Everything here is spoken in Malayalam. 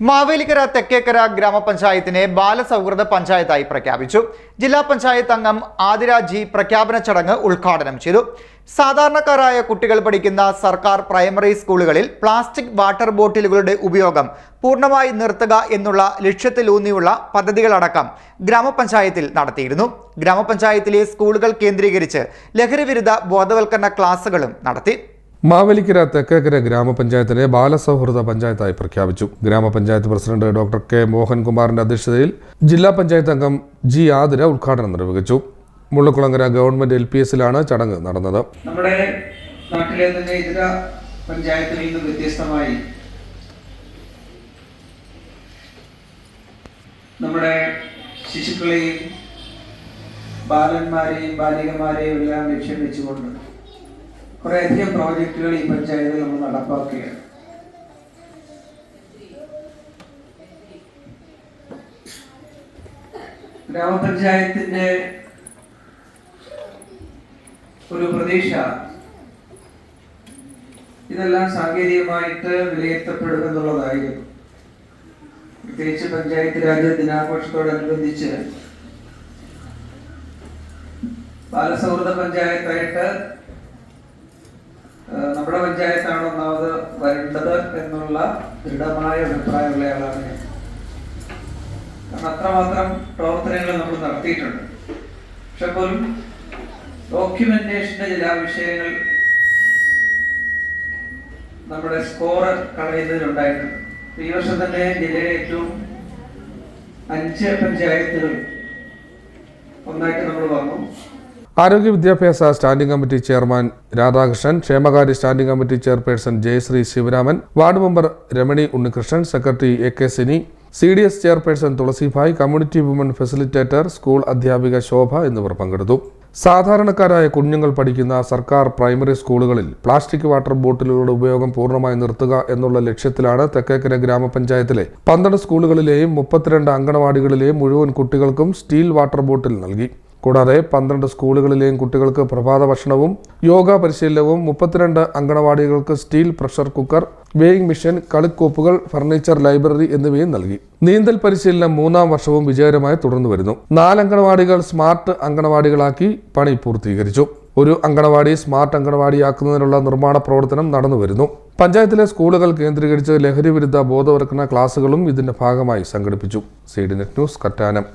മാവേലിക്കര തെക്കേക്കര ഗ്രാമപഞ്ചായത്തിനെ ബാലസൗഹൃദ പഞ്ചായത്തായി പ്രഖ്യാപിച്ചു. ജില്ലാ പഞ്ചായത്ത് അംഗം ആദിരാജി പ്രഖ്യാപന ചടങ്ങ് ഉദ്ഘാടനം ചെയ്തു. സാധാരണക്കാരായ കുട്ടികൾ പഠിക്കുന്ന സർക്കാർ പ്രൈമറി സ്കൂളുകളിൽ പ്ലാസ്റ്റിക് വാട്ടർ ബോട്ടിലുകളുടെ ഉപയോഗം പൂർണമായി നിർത്തുക എന്നുള്ള ലക്ഷ്യത്തിലൂന്നിയുള്ള പദ്ധതികളടക്കം ഗ്രാമപഞ്ചായത്തിൽ നടത്തിയിരുന്നു. ഗ്രാമപഞ്ചായത്തിലെ സ്കൂളുകൾ കേന്ദ്രീകരിച്ച് ലഹരിവിരുദ്ധ ബോധവൽക്കരണ ക്ലാസുകളും നടത്തി. മാവേലിക്കര തെക്കേക്കര ഗ്രാമപഞ്ചായത്തിനെ ബാലസൗഹൃദ പഞ്ചായത്തായി പ്രഖ്യാപിച്ചു. ഗ്രാമപഞ്ചായത്ത് പ്രസിഡന്റ് ഡോക്ടർ കെ മോഹൻകുമാറിന്റെ അധ്യക്ഷതയിൽ ജില്ലാ പഞ്ചായത്ത് അംഗം ജി ആതിര ഉദ്ഘാടനം നിർവഹിച്ചു. മുള്ളക്കുളങ്ങര ഗവൺമെന്റ് എൽ പി എസിലാണ് ചടങ്ങ് നടന്നത്. നമ്മുടെ നാട്ടിലെ തന്നെ ഇതര പഞ്ചായത്തിൽ നിന്ന് വ്യത്യസ്തമായി നമ്മുടെ ശിശുക്കളെയും ബാലന്മാരെയും ബാലികമാരെയും എല്ലാം ലക്ഷ്യം വെച്ചുകൊണ്ട് കുറേയധികം പ്രോജക്റ്റുകൾ ഈ പഞ്ചായത്തിൽ നമ്മൾ നടപ്പാക്കുകയാണ്. ഗ്രാമപഞ്ചായത്തിന്റെ ഒരു പ്രതീക്ഷ ഇതെല്ലാം സാങ്കേതികമായിട്ട് വിലയിരുത്തപ്പെടും എന്നുള്ളതായിരുന്നു. പ്രത്യേകിച്ച് പഞ്ചായത്ത് രാജ് ദിനാഘോഷത്തോടനുബന്ധിച്ച് ബാലസൗഹൃദ പഞ്ചായത്തായിട്ട് നമ്മുടെ പഞ്ചായത്താണ് ഒന്നാമത് വരേണ്ടത് എന്നുള്ള ദൃഢമായ അഭിപ്രായമുള്ള ആളാണ് ഞാൻ. കാരണം അത്രമാത്രം പ്രവർത്തനങ്ങൾ നമ്മൾ നടത്തിയിട്ടുണ്ട്. പക്ഷെ പോലും ഡോക്യുമെന്റേഷന്റെ ചില വിഷയങ്ങൾ നമ്മുടെ സ്കോർ കളയുന്നതിലുണ്ടായിട്ടുണ്ട്. ഈ വർഷം തന്നെ ജില്ലയിലെ ഏറ്റവും അഞ്ച് പഞ്ചായത്തുകൾ ഒന്നായിട്ട് നമ്മൾ വന്നു. ആരോഗ്യ വിദ്യാഭ്യാസ സ്റ്റാൻഡിംഗ് കമ്മിറ്റി ചെയർമാൻ രാധാകൃഷ്ണൻ ക്ഷേമകാര്യ standing committee chairperson Jayashree Sivaraman ward member Ramani Unnikrishnan secretary A K Sini C D S chairperson Thulasibhai community woman facilitator school അധ്യാപിക ശോഭ എന്നിവർ പങ്കെടുത്തു. സാധാരണക്കാരായ കുഞ്ഞുങ്ങൾ പഠിക്കുന്ന സർക്കാർ പ്രൈമറി സ്കൂളുകളിൽ പ്ലാസ്റ്റിക് വാട്ടർ ബോട്ടിലുകളുടെ ഉപയോഗം പൂർണമായി നിർത്തുക എന്നുള്ള ലക്ഷ്യത്തിലാണ് തെക്കേക്കര ഗ്രാമപഞ്ചായത്തിലെ പന്ത്രണ്ട് സ്കൂളുകളിലെയും മുപ്പത്തിരണ്ട് അങ്കണവാടികളിലെയും മുഴുവൻ കുട്ടികൾക്കും സ്റ്റീൽ വാട്ടർ ബോട്ടിൽ നൽകി. കൂടാതെ പന്ത്രണ്ട് സ്കൂളുകളിലെയും കുട്ടികൾക്ക് പ്രഭാത ഭക്ഷണവും യോഗ പരിശീലനവും മുപ്പത്തിരണ്ട് അങ്കണവാടികൾക്ക് steel pressure cooker weighing machine കളിക്കോപ്പുകൾ furniture library എന്നിവയും നൽകി. നീന്തൽ പരിശീലനം മൂന്നാം വർഷവും വിജയകരമായി തുടർന്നു വരുന്നു. നാല് അങ്കണവാടികൾ സ്മാർട്ട് അങ്കണവാടികളാക്കി പണി പൂർത്തീകരിച്ചു. ഒരു അങ്കണവാടി സ്മാർട്ട് അങ്കണവാടിയാക്കുന്നതിനുള്ള നിർമ്മാണ പ്രവർത്തനം നടന്നു വരുന്നു. പഞ്ചായത്തിലെ സ്കൂളുകൾ കേന്ദ്രീകരിച്ച് ലഹരി വിരുദ്ധ ബോധവൽക്കരണ ക്ലാസുകളും ഇതിന്റെ ഭാഗമായി സംഘടിപ്പിച്ചു. C D net news Kattanam.